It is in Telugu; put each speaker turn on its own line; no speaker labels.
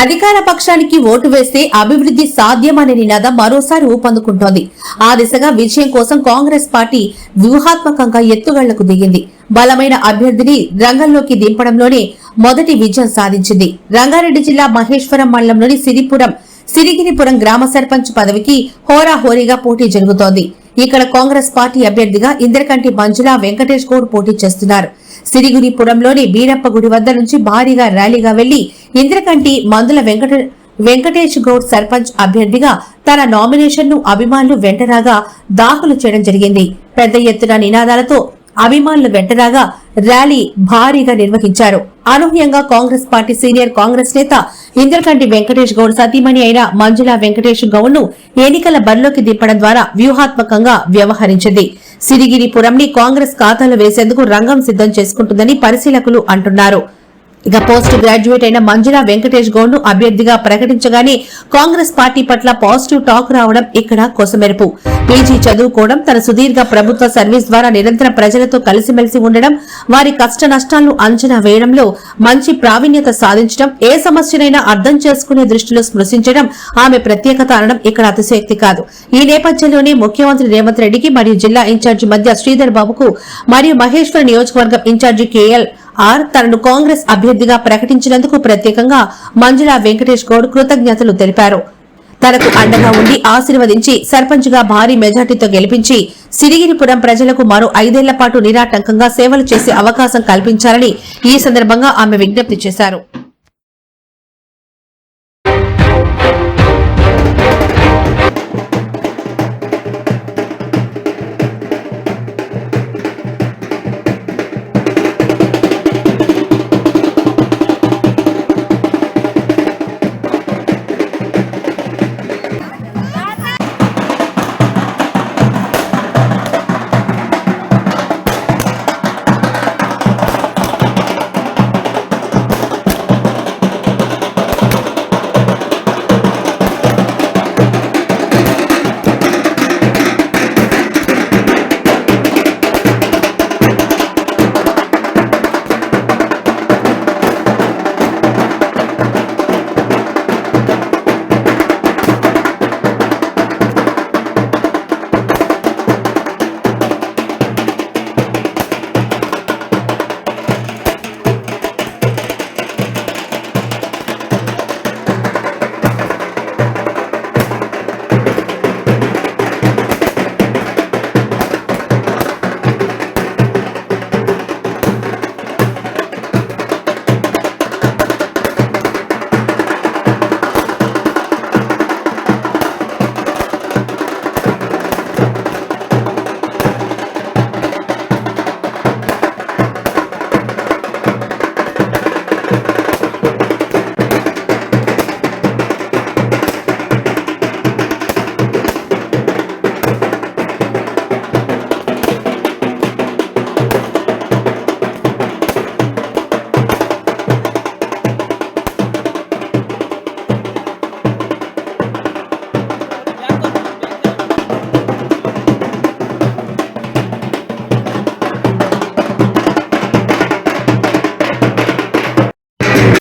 అధికార పక్షానికి ఓటు వేస్తే అభివృద్ధి సాధ్యమనే నినాదం మరోసారి ఊపందుకుంటోంది. ఆ దిశగా విజయం కోసం కాంగ్రెస్ పార్టీ వ్యూహాత్మకంగా ఎత్తుగళ్ళకు దిగింది. బలమైన అభ్యర్థిని రంగంలోకి దింపడంలోనే మొదటి విజయం సాధించింది. రంగారెడ్డి జిల్లా మహేశ్వరం మండలంలోని సిరిపురం సిరిగిరిపురం గ్రామ సర్పంచ్ పదవికి హోరాహోరీగా పోటీ జరుగుతోంది. ఇక్కడ కాంగ్రెస్ పార్టీ అభ్యర్థిగా ఇంద్రకంటి మంజుల వెంకటేష్ గౌడ్ పోటీ చేస్తున్నారు. సిరిగిరిపురంలోని బీరప్ప గుడి వద్ద నుంచి భారీగా ర్యాలీగా వెళ్ళి ఇంద్రకంటి మందుల వెంకట వెంకటేష్ గౌడ్ సర్పంచ్ అభ్యర్థిగా తన నామినేషన్ను అభిమానులు వెంటరాగా దాఖలు చేయడం జరిగింది. పెద్ద ఎత్తున నినాదాలతో అభిమానులు వెంటరాగా ర్యాలీ భారీగా నిర్వహించారు. అనూహ్యంగా కాంగ్రెస్ పార్టీ సీనియర్ కాంగ్రెస్ నేత ఇంద్రకంటి వెంకటేష్ గౌడ్ సతీమణి అయిన మంజుల వెంకటేష్ గౌడ్ను ఎన్నికల బరిలోకి దింపడం ద్వారా వ్యూహాత్మకంగా వ్యవహరించింది. సిరిగిరిపురంని కాంగ్రెస్ ఖాతాలో వేసేందుకు రంగం సిద్ధం చేసుకుంటుందని పరిశీలకులు అంటున్నారు. ఇక పోస్ట్ గ్రాడ్యుయేట్ అయిన మంజుల వెంకటేష్ గౌడ్ను అభ్యర్థిగా ప్రకటించగానే కాంగ్రెస్ పార్టీ పట్ల పాజిటివ్ టాక్ రావడం ఇక్కడ కొసమెరుపు. పీజీ చదువుకోవడం తన సుదీర్ఘ ప్రభుత్వ సర్వీస్ ద్వారా నిరంతరం ప్రజలతో కలిసిమెలిసి ఉండడం వారి కష్ట నష్టాలను అంచనా వేయడంలో మంచి ప్రావీణ్యత సాధించడం ఏ సమస్యనైనా అర్థం చేసుకునే దృష్టిలో స్పృశించడం ఆమె ప్రత్యేకత అనడం ఇక్కడ అతిశయోక్తి కాదు. ఈ నేపథ్యంలోనే ముఖ్యమంత్రి రేవంత్ రెడ్డికి మరియు జిల్లా ఇన్ఛార్జి మధ్య శ్రీధర్ బాబుకు మరియు మహేశ్వర నియోజకవర్గం ఇన్ఛార్జి కేఎల్ ఆర్ తనను కాంగ్రెస్ అభ్యర్థిగా ప్రకటించినందుకు ప్రత్యేకంగా మంజుల వెంకటేష్ గౌడ్ కృతజ్ఞతలు తెలిపారు. తనకు అండగా ఉండి ఆశీర్వదించి సర్పంచ్గా భారీ మెజార్టీతో గెలిపించి సిరిగిరిపురం ప్రజలకు మరో ఐదేళ్ళ పాటు నిరాటంకంగా సేవలు చేసే అవకాశం కల్పించాలని ఈ సందర్భంగా ఆమె విజ్ఞప్తి చేశారు.